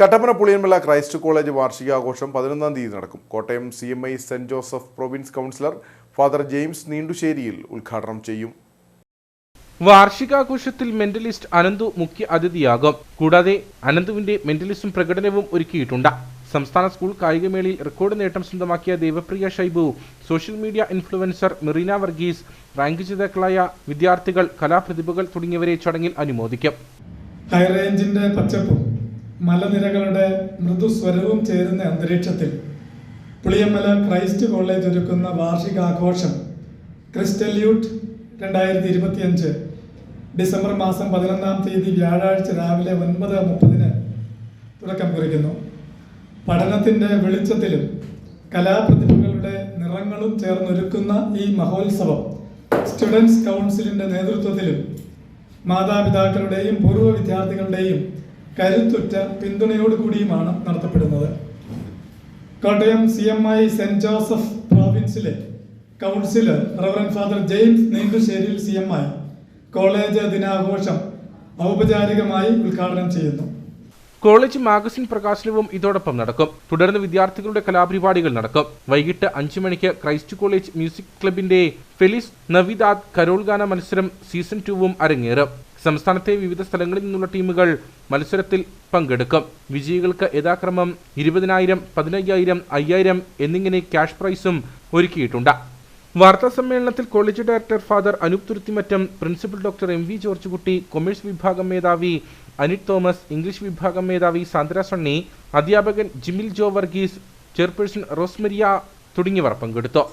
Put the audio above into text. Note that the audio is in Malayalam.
കട്ടപ്പന പുളിയൻമല ക്രൈസ്റ്റ് കോളേജ് വാർഷികാഘോഷം പതിനൊന്നാം തീയതി നടക്കും. Kottayam C M I saint Joseph province councillor father James നീണ്ടുശ്ശേരിയിൽ ഉദ്ഘാടനം ചെയ്യും. വാർഷികാഘോഷത്തിൽ മെന്റലിസ്റ്റ് അനന്തു മുഖ്യ അതിഥിയാകും. കൂടാതെ അനന്തുവിന്റെ മെന്റലിസ്റ്റും പ്രകടനവും ഒരുക്കിയിട്ടുണ്ട്. സംസ്ഥാന സ്കൂൾ കായികമേളയിൽ റെക്കോർഡ് നേട്ടം സ്വന്തമാക്കിയ Devapriya Shaibu social media influencer Merina Varghese rank ജേതാക്കളായ വിദ്യാർത്ഥികൾ കലാപ്രതിഭകൾ തുടങ്ങിയവരെ ചടങ്ങിൽ അനുമോദിക്കും. ഹൈറേഞ്ചിന്റെ പച്ചപ്പും മലനിരകളുടെ മൃദുസ്വരവും ചേരുന്ന അന്തരീക്ഷത്തിൽ പുളിയമല ക്രൈസ്റ്റ് കോളേജ് ഒരുക്കുന്ന വാർഷികാഘോഷം ക്രിസ്റ്റല്യൂട്ട് രണ്ടായിരത്തി ഇരുപത്തിയഞ്ച് ഡിസംബർ മാസം പതിനൊന്നാം തീയതി വ്യാഴാഴ്ച രാവിലെ ഒൻപത് മുപ്പതിന് തുടക്കം കുറിക്കുന്നു. പഠനത്തിന്റെ വെളിച്ചത്തിലും കലാപ്രതിഭകളുടെ നിറങ്ങളും ചേർന്നൊരുക്കുന്ന ഈ മഹോത്സവം സ്റ്റുഡൻസ് കൗൺസിലിന്റെ നേതൃത്വത്തിലും മാതാപിതാക്കളുടെയും പൂർവ വിദ്യാർത്ഥികളുടെയും കരുത്തുറ്റ പിന്തുണയോടുകൂടിയുമാണ് നടത്തപ്പെടുന്നത്. Kottayam C M I saint Joseph പ്രോവിൻസിലെ councillor reverend father James നീണ്ടുശ്ശേരിയിൽ സി എം ഐ കോളേജ് ദിനാഘോഷം ഔപചാരികമായി ഉദ്ഘാടനം ചെയ്യുന്നു. കോളേജ് മാഗസിൻ പ്രകാശനവും ഇതോടൊപ്പം നടക്കും. തുടർന്ന് വിദ്യാർത്ഥികളുടെ കലാപരിപാടികൾ നടക്കും. വൈകിട്ട് അഞ്ചു മണിക്ക് ക്രൈസ്റ്റ് കോളേജ് മ്യൂസിക് ക്ലബിന്റെ ഫെലിസ് നവിദാദ് കരോൾ ഗാന മത്സരം സീസൺ ടുവും അരങ്ങേറും. സംസ്ഥാനത്തെ വിവിധ സ്ഥലങ്ങളിൽ നിന്നുള്ള ടീമുകൾ മത്സരത്തിൽ പങ്കെടുക്കും. വിജയികൾക്ക് യഥാക്രമം ഇരുപതിനായിരം പതിനയ്യായിരം അയ്യായിരം എന്നിങ്ങനെ ക്യാഷ് പ്രൈസും ഒരുക്കിയിട്ടുണ്ട്. വാർത്താ സമ്മേളനത്തിൽ college director father Anoop Thuruthimattam principal doctor M V George Kutty commerce വിഭാഗം മേധാവി അനിറ്റ് തോമസ് ഇംഗ്ലീഷ് വിഭാഗം മേധാവി സാന്ദ്ര സണ്ണി അധ്യാപകൻ ജിമിൽ ജോ വർഗീസ് ചെയർപേഴ്സൺ റോസ്മരിയ തുടങ്ങിയവർ പങ്കെടുത്തു.